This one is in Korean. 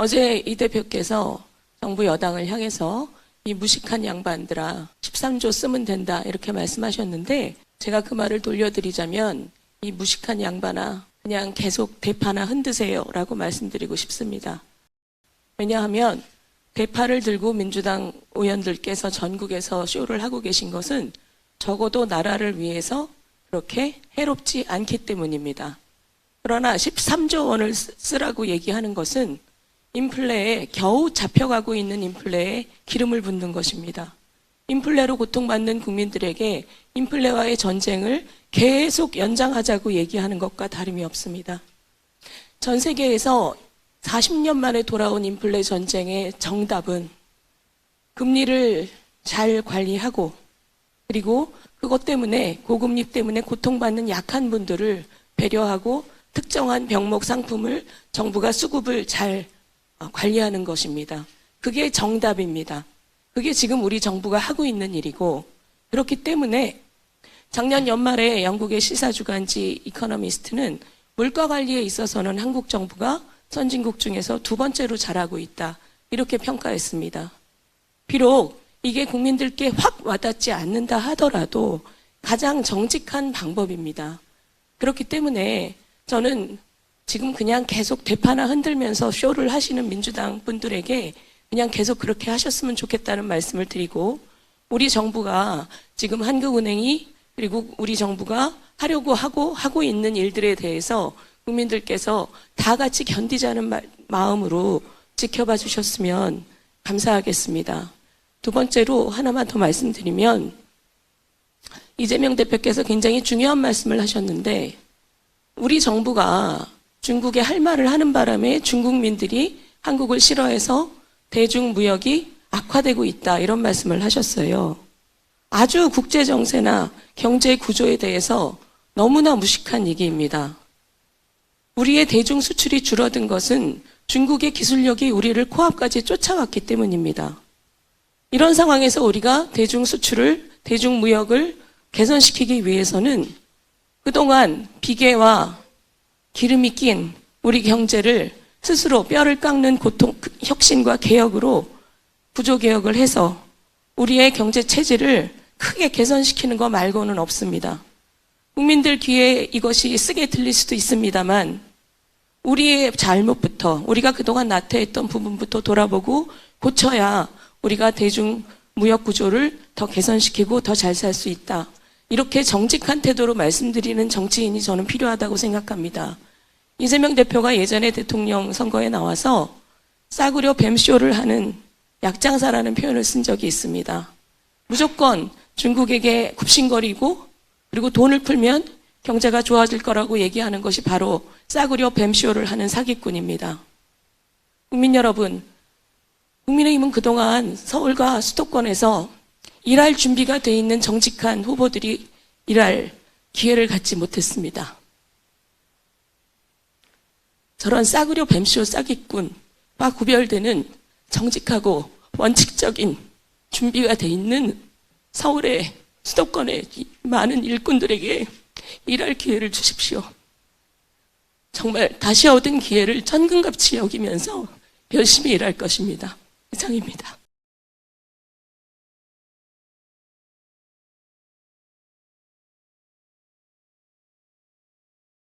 어제 이 대표께서 정부 여당을 향해서 이 무식한 양반들아 13조 쓰면 된다 이렇게 말씀하셨는데 제가 그 말을 돌려드리자면 이 무식한 양반아 그냥 계속 대파나 흔드세요 라고 말씀드리고 싶습니다. 왜냐하면 대파를 들고 민주당 의원들께서 전국에서 쇼를 하고 계신 것은 적어도 나라를 위해서 그렇게 해롭지 않기 때문입니다. 그러나 13조 원을 쓰- 쓰라고 얘기하는 것은 인플레에 겨우 잡혀가고 있는 인플레에 기름을 붓는 것입니다. 인플레로 고통받는 국민들에게 인플레와의 전쟁을 계속 연장하자고 얘기하는 것과 다름이 없습니다. 전 세계에서 40년 만에 돌아온 인플레 전쟁의 정답은 금리를 잘 관리하고 그리고 그것 때문에 고금리 때문에 고통받는 약한 분들을 배려하고 특정한 병목 상품을 정부가 수급을 잘 어, 관리하는 것입니다. 그게 정답입니다. 그게 지금 우리 정부가 하고 있는 일이고 그렇기 때문에 작년 연말에 영국의 시사주간지 이코노미스트는 물가 관리에 있어서는 한국 정부가 선진국 중에서 두 번째로 잘하고 있다. 이렇게 평가했습니다. 비록 이게 국민들께 확 와닿지 않는다 하더라도 가장 정직한 방법입니다. 그렇기 때문에 저는 지금 그냥 계속 대파나 흔들면서 쇼를 하시는 민주당 분들에게 그냥 계속 그렇게 하셨으면 좋겠다는 말씀을 드리고 우리 정부가 지금 한국은행이 그리고 우리 정부가 하려고 하고 하고 있는 일들에 대해서 국민들께서 다 같이 견디자는 마- 마음으로 지켜봐 주셨으면 감사하겠습니다. 두 번째로 하나만 더 말씀드리면 이재명 대표께서 굉장히 중요한 말씀을 하셨는데 우리 정부가 중국에 할 말을 하는 바람에 중국민들이 한국을 싫어해서 대중무역이 악화되고 있다 이런 말씀을 하셨어요. 아주 국제 정세나 경제 구조에 대해서 너무나 무식한 얘기입니다. 우리의 대중 수출이 줄어든 것은 중국의 기술력이 우리를 코앞까지 쫓아왔기 때문입니다. 이런 상황에서 우리가 대중 수출을, 대중 무역을 개선시키기 위해서는 그동안 비계와 기름이 낀 우리 경제를 스스로 뼈를 깎는 고통, 혁신과 개혁으로 구조개혁을 해서 우리의 경제 체질을 크게 개선시키는 것 말고는 없습니다. 국민들 귀에 이것이 쓰게 들릴 수도 있습니다만 우리의 잘못부터 우리가 그동안 나태했던 부분부터 돌아보고 고쳐야 우리가 대중 무역 구조를 더 개선시키고 더 잘 살 수 있다. 이렇게 정직한 태도로 말씀드리는 정치인이 저는 필요하다고 생각합니다. 이재명 대표가 예전에 대통령 선거에 나와서 싸구려 뱀쇼를 하는 약장사라는 표현을 쓴 적이 있습니다. 무조건 중국에게 굽신거리고 그리고 돈을 풀면 경제가 좋아질 거라고 얘기하는 것이 바로 싸구려 뱀쇼를 하는 사기꾼입니다. 국민 여러분, 국민의힘은 그동안 서울과 수도권에서 일할 준비가 돼 있는 정직한 후보들이 일할 기회를 갖지 못했습니다. 저런 싸구려 뱀쇼 싸기꾼과 구별되는 정직하고 원칙적인 준비가 돼 있는 서울의 수도권의 이 많은 일꾼들에게 일할 기회를 주십시오. 정말 다시 얻은 기회를 천근갑치 여기면서 열심히 일할 것입니다. 이상입니다.